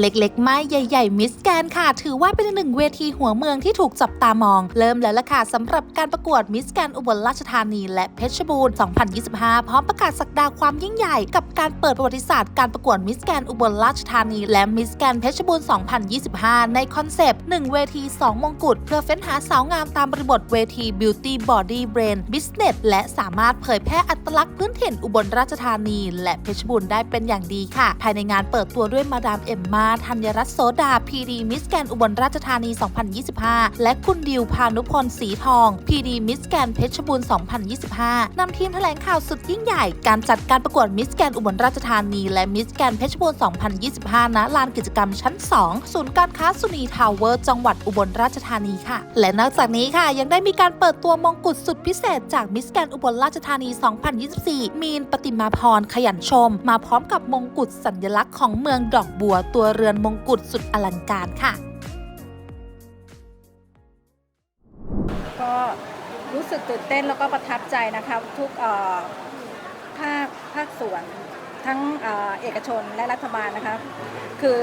เล็กๆ ไม่ใหญ่ ๆ มิสแกนค่ะ ถือว่าเป็นหนึ่งเวทีหัวเมืองที่ถูกจับตามอง เริ่มแล้วล่ะค่ะสำหรับการประกวดมิสแกนอุบลราชธานี และเพชรบูรณ์2025 พร้อมประกาศสักดาความยิ่งใหญ่ กับการเปิดประวัติศาสตร์การประกวดมิสแกนอุบลราชธานี และมิสแกนเพชรบูรณ์2025 ในคอนเซปต์1เวที 2 มงกุฎเพื่อเฟ้นหาสาวงามตามบริบทเวที Beauty Body Brain Business และสามารถเผยแพร่อัตลักษณ์พื้นถิ่นอุบลราชธานี และเพชรบูรณ์ได้เป็นอย่างดีค่ะ ภายในงานเปิดตัวด้วยมาดามเอ็มมาธัญรัตน์โสดาพีดีมิสแกนอุบลราชธานี 2025 และคุณดิวพานุพลสีทองพีดีมิสแกนเพชรบูรณ์ 2025 นำทีมแถลงข่าวสุดยิ่งใหญ่ การจัดการประกวดมิสแกนอุบลราชธานี และมิสแกนเพชรบูรณ์ 2025 ณ ลานกิจกรรมชั้น 2 ศูนย์การค้าสุนีทาวเวอร์ จังหวัดอุบลราชธานีค่ะ และนอกจากนี้ค่ะ ยังได้มีการเปิดตัวมงกุฎสุดพิเศษ จากมิสแกนอุบลราชธานี 2024 มีนปฏิมาพรขยันชม มาพร้อมกับมงกุฎสัญลักษณ์ของเมืองดอกบัวตัวเรือนมงกุฎสุดอลังการค่ะ ก็รู้สึกตื่นเต้นแล้วก็ประทับใจนะคะทุกภาคภาคส่วนทั้งเอกชนและรัฐบาลนะคะ คือ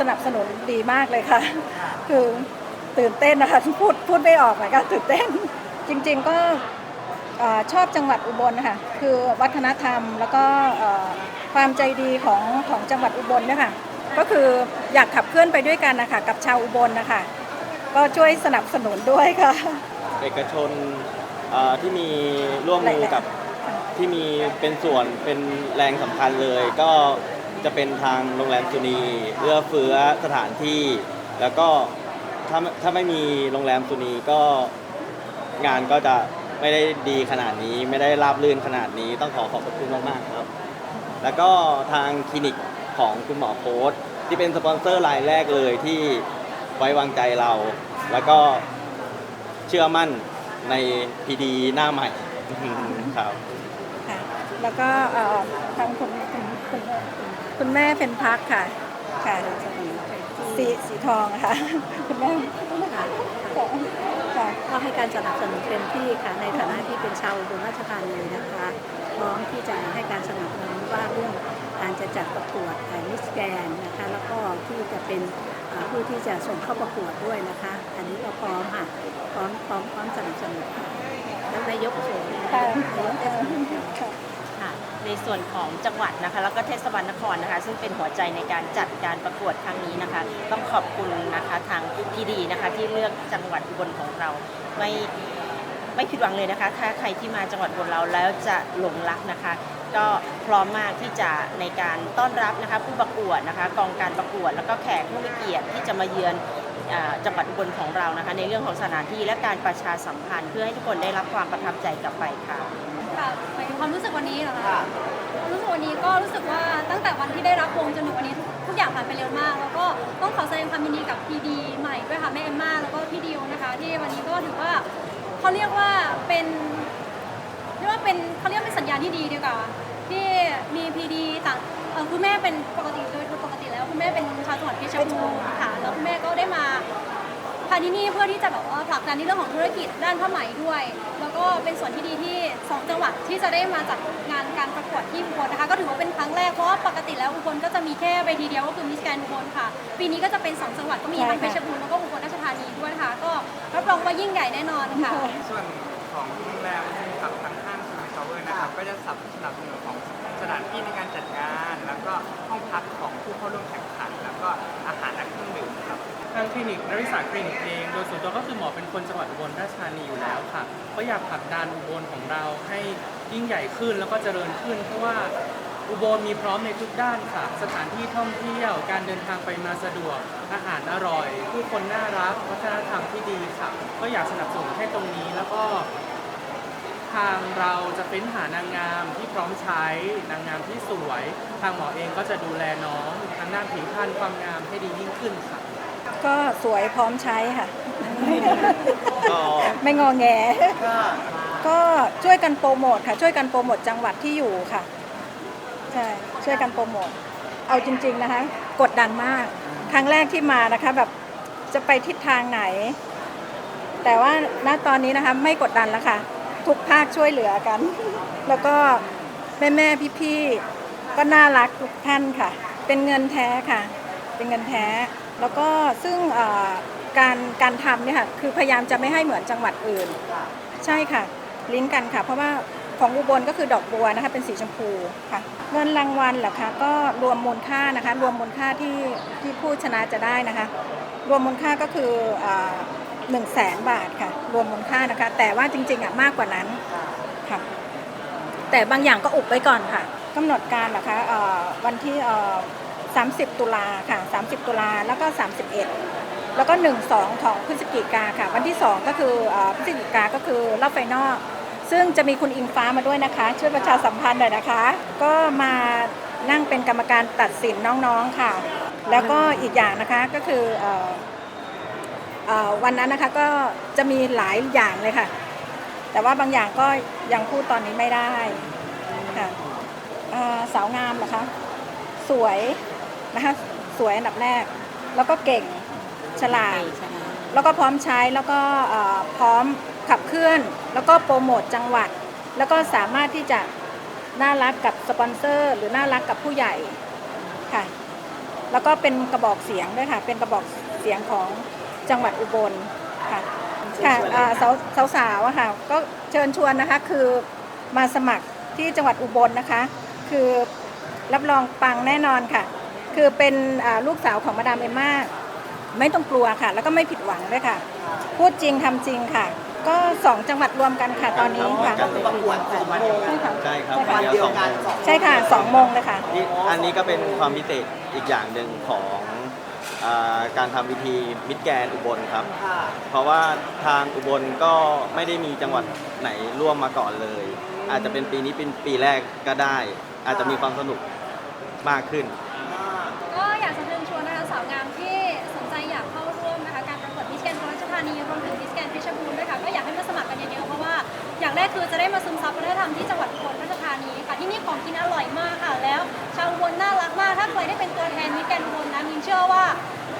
สนับสนุนดีมากเลยค่ะ คือตื่นเต้นนะคะพูดพูดไม่ออกเหมือนกันตื่นเต้น จริง ๆก็อชอบจังหวัดอุบลนะคะคือวัฒนธรรมแล้วก็ความใจดีของของจังหวัดอุบลเนี่ยค่ะ ก็คืออยากขับเคลื่อนไปด้วยกันนะคะกับชาวอุบลนะคะก็ช่วยสนับสนุนด้วยค่ะ เอกชนเอ่อที่มีร่วมมือกับที่มีเป็นส่วนเป็นแรงสำคัญเลย ก็จะเป็นทางโรงแรมสุนีเอื้อเฟื้อสถานที่ แล้วก็ถ้าถ้าไม่มีโรงแรมสุนีก็งานก็จะไม่ได้ดีขนาดนี้ ไม่ได้ราบรื่นขนาดนี้ต้องขอขอบพระคุณมากๆครับ แล้วก็ทางคลินิก ของคุณหมอโค้ดที่เป็นสปอนเซอร์รายแรกเลยที่ไว้วางใจเรา แล้วก็เชื่อมั่นในพีดีหน้าใหม่ครับค่ะแล้วก็เอ่อทางคุณคุณคุณคุณแม่เพนพักค่ะค่ะสีสีทองค่ะคุณแม่ค่ะค่ะก็ให้การสนับสนุนเต็มที่ค่ะในฐานะที่เป็นชาวอุบลราชธานีนะคะพร้อมที่จะให้การสนับสนุนว่าเรื่อง การจะจัดประกวดมิสแกนนะคะแล้วก็ที่จะเป็นอ่าผู้ที่จะส่งเข้าประกวดด้วยนะคะ อันนี้ก็พร้อมค่ะพร้อมพร้อมพร้อมสนับสนุนค่ะแล้วนายกเฉยค่ะนายกเทศมนตรีค่ะค่ะในส่วนของจังหวัดนะคะ แล้วก็เทศบาลนครนะคะ ซึ่งเป็นหัวใจในการจัดการประกวดครั้งนี้นะคะ ต้องขอบคุณนะคะทางพีดีนะคะที่เลือกจังหวัดอุบลของเราไม่ไม่ผิดหวังเลยนะคะ ถ้าใครที่มาจังหวัดอุบลเราแล้วจะหลงรักนะคะ ก็พร้อมมากที่จะในการต้อนรับนะคะผู้ประกวดนะคะกองการประกวด แล้วก็แขกผู้มีเกียรติที่จะมาเยือนจังหวัดอุบลของเรานะคะ ในเรื่องของสถานที่และการประชาสัมพันธ์ เพื่อให้ทุกคนได้รับความประทับใจกลับไปค่ะค่ะหมายถึงความรู้สึกวันนี้เหรอคะความรู้สึกวันนี้ก็รู้สึกว่าตั้งแต่วันที่ได้รับวงจนถึงวันนี้ทุกอย่างผ่านไปเร็วมาก แล้วก็ต้องขอแสดงความยินดีกับพีดีใหม่ด้วยค่ะแม่เอมมาแล้วก็พี่ดิวนะคะ ที่วันนี้ก็ถือว่าเขาเรียกว่าเป็นเรียกว่าเป็นเขาเรียกเป็นสัญญาณที่ดีดีกว่า ที่มีพีดีต่างเอ่อคุณแม่เป็นปกติโดยปกติแล้วคุณแม่เป็นชาวจังหวัดเพชรบูรณ์ค่ะแล้วคุณแม่ก็ได้มาพาที่นี่เพื่อที่จะแบบว่าผลักดันในเรื่องของธุรกิจด้านผ้าไหมด้วย แล้วก็เป็นส่วนที่ดีที่สองจังหวัดที่จะได้มาจัดงานการประกวดที่อุบลนะคะ ก็ถือว่าเป็นครั้งแรกเพราะว่าปกติแล้วอุบลก็จะมีแค่เวทีเดียวก็คือมิสแกนอุบลค่ะ ปีนี้ก็จะเป็นสองจังหวัดก็มีทั้งเพชรบูรณ์แล้วก็อุบลราชธานีด้วยนะคะก็รับรองว่ายิ่งใหญ่แน่นอนค่ะ ส่วนของโรงแรมกับทางห้าง ซูทาวเวอร์นะครับ ก็จะสนับสนุนของสถานที่ในการจัดงาน แล้วก็ห้องพักของผู้เข้าร่วมแข่งขัน แล้วก็อาหารและเครื่องดื่มครับ ทางคลินิกนริสาคลินิกเอง โดยส่วนตัวก็คือหมอเป็นคนจังหวัดอุบลราชธานีอยู่แล้วค่ะ ก็อยากผลักดันอุบลของเราให้ยิ่งใหญ่ขึ้นแล้วก็เจริญขึ้น เพราะว่าอุบลมีพร้อมในทุกด้านค่ะ สถานที่ท่องเที่ยว การเดินทางไปมาสะดวก อาหารอร่อย ผู้คนน่ารัก วัฒนธรรมที่ดีค่ะ ก็อยากสนับสนุนให้ตรงนี้แล้วก็ ทางเราจะเฟ้นหานางงามที่พร้อมใช้นางงามที่สวย ทางหมอเองก็จะดูแลน้องทางด้านผิวพรรณความงามให้ดียิ่งขึ้นค่ะ ก็สวยพร้อมใช้ค่ะก็ไม่งอแง ก็ช่วยกันโปรโมทค่ะ ช่วยกันโปรโมทจังหวัดที่อยู่ค่ะ ใช่ ช่วยกันโปรโมท เอาจริง ๆนะคะ กดดันมาก ครั้งแรกที่มานะคะแบบจะไปทิศทางไหน แต่ว่าณตอนนี้นะคะไม่กดดันแล้วค่ะ ทุกภาคช่วยเหลือกัน แล้วก็แม่แม่ๆพี่ก็น่ารักทุกท่านค่ะ เป็นเงินแท้ค่ะ เป็นเงินแท้ แล้วก็ซึ่งการการทำเนี่ยค่ะคือพยายามจะไม่ให้เหมือนจังหวัดอื่น ใช่ค่ะ ลิงก์กันค่ะ เพราะว่าของอุบลก็คือดอกบัวนะคะเป็นสีชมพูค่ะ เงินรางวัลเหรอคะก็รวมมูลค่านะคะ รวมมูลค่าที่ที่ผู้ชนะจะได้นะคะ รวมมูลค่าก็คือ หนึ่งแสนบาทค่ะ รวมมูลค่านะคะ แต่ว่าจริงๆอะมากกว่านั้นค่ะแต่บางอย่างก็อุบไว้ก่อนค่ะกำหนดการนะคะเอ่อวันที่เอ่อ30 ตุลาค่ะ 30 ตุลาแล้วก็ 31 แล้วก็ 1 2 ของพฤศจิกาค่ะ วันที่ 2 ก็คือเอ่อพฤศจิกาก็คือรอบไฟนอลซึ่งจะมีคุณอิงฟ้ามาด้วยนะคะ ช่วยประชาสัมพันธ์หน่อยนะคะ ก็มานั่งเป็นกรรมการตัดสินน้องๆค่ะ แล้วก็อีกอย่างนะคะก็คือเอ่อเอ่อ วันนั้นนะคะก็จะมีหลายอย่างเลยค่ะ แต่ว่าบางอย่างก็ยังพูดตอนนี้ไม่ได้ค่ะสาวงามเหรอคะสวยนะคะสวยอันดับแรก แล้วก็เก่งฉลาดแล้วก็พร้อมใช้แล้วก็พร้อมขับเคลื่อน แล้วก็โปรโมทจังหวัด แล้วก็สามารถที่จะน่ารักกับสปอนเซอร์ หรือน่ารักกับผู้ใหญ่ค่ะ แล้วก็เป็นกระบอกเสียงด้วยค่ะ เป็นกระบอกเสียงของ จังหวัดอุบลค่ะค่ะอ่าสาวสาวสาวอะค่ะก็เชิญชวนนะคะคือมาสมัครที่จังหวัดอุบลนะคะ คือรับรองปังแน่นอนค่ะ คือเป็นอ่าลูกสาวของมาดามเอมม่าไม่ต้องกลัวค่ะ แล้วก็ไม่ผิดหวังด้วยค่ะ พูดจริงทำจริงค่ะ ก็สองจังหวัดรวมกันค่ะตอนนี้ค่ะก็คือประกวดใช่ค่ะใช่ครับใช่ค่ะเดียวสองโมงใช่ค่ะสองโมงเลยค่ะนี่อันนี้ก็เป็นความพิเศษอีกอย่างหนึ่งของ อาการทำพิธีมิตรแกรนด์อุบลครับเพราะว่าทางอุบลก็ไม่ได้มีจังหวัดไหนร่วมมาก่อนเลย อาจจะเป็นปีนี้เป็นปีแรกก็ได้ อาจจะมีความสนุกมากขึ้นก็อยากจะเชิญชวนนะคะสาวงามที่สนใจอยากเข้าร่วมนะคะการประกวดมิสแกนพระราชธานีรวมถึงมิสแกนเพชรบูรณ์ด้วยค่ะก็อยากให้มาสมัครกันเยอะๆเพราะว่าอย่างแรกคือจะได้มาซึมซับวัฒนธรรมที่จังหวัดอุบลราชธานีค่ะที่นี่ของกินอร่อยมากค่ะ แล้วชาวอุบลน่ารักมากถ้าใครได้เป็นตัวแทนมิสแกนอุบลนะมินเชื่อว่า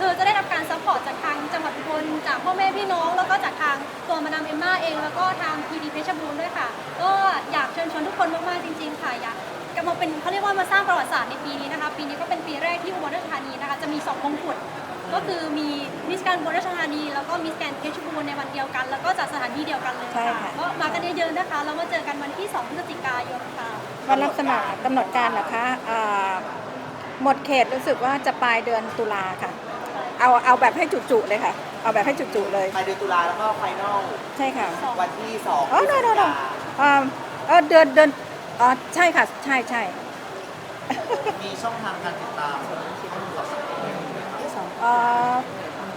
คือจะได้รับการซัพพอร์ตจากทางจังหวัดอุบลจากพ่อแม่พี่น้อง แล้วก็จากทางตัวมาดามเอมม่าเอง แล้วก็ทางพีดีเพชรบูรณ์ด้วยค่ะ ก็อยากเชิญชวนทุกคนมากๆจริง ๆ ค่ะอยากกำลังเป็นเขาเรียกว่ามาสร้างประวัติศาสตร์ในปีนี้นะคะ ปีนี้ก็เป็นปีแรกที่อุบลราชธานีนะคะจะมีสองมงกุฎก็คือมีมิสแกรนด์อุบลราชธานี แล้วก็มิสแกรนด์เพชรบูรณ์ในวันเดียวกัน แล้วก็จากสถานที่เดียวกันเลยใช่ค่ะ ค่ะก็มากันเยอะๆนะคะแล้วมาเจอกันวันที่ 2 พฤศจิกายนค่ะ วันรับสมัครกำหนดการเหรอคะอ่าหมดเขตรู้สึกว่าจะปลายเดือนตุลาค่ะ เอาเอาแบบให้จุๆเลยค่ะ เอาแบบให้จุๆเลย ปลายเดือนตุลาแล้วก็ไฟนอลใช่ค่ะ วันที่สองอ๋อ no no no อ่าเออเดือนเดือนอ๋อใช่ค่ะ ใช่ใช่มีช่องทางการติดตามเอ่อ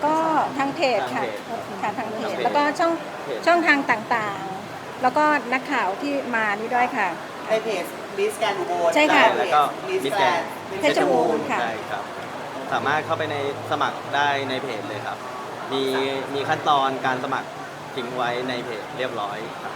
ก็ทางเพจค่ะทางเพจค่ะทางเพจทางเพจแล้วก็ช่องเพจช่องทางต่างๆ แล้วก็นักข่าวที่มานี่ด้วยค่ะ ในเพจมิสแกนอุบลใช่ค่ะ แล้วก็มิสมิตรแกแกรนนด์เพชรบูรณ์ค่ะ ใช่ครับ สามารถเข้าไปในสมัครได้ในเพจเลยครับ มีมีขั้นตอนการสมัครทิ้งไว้ในเพจเรียบร้อยครับ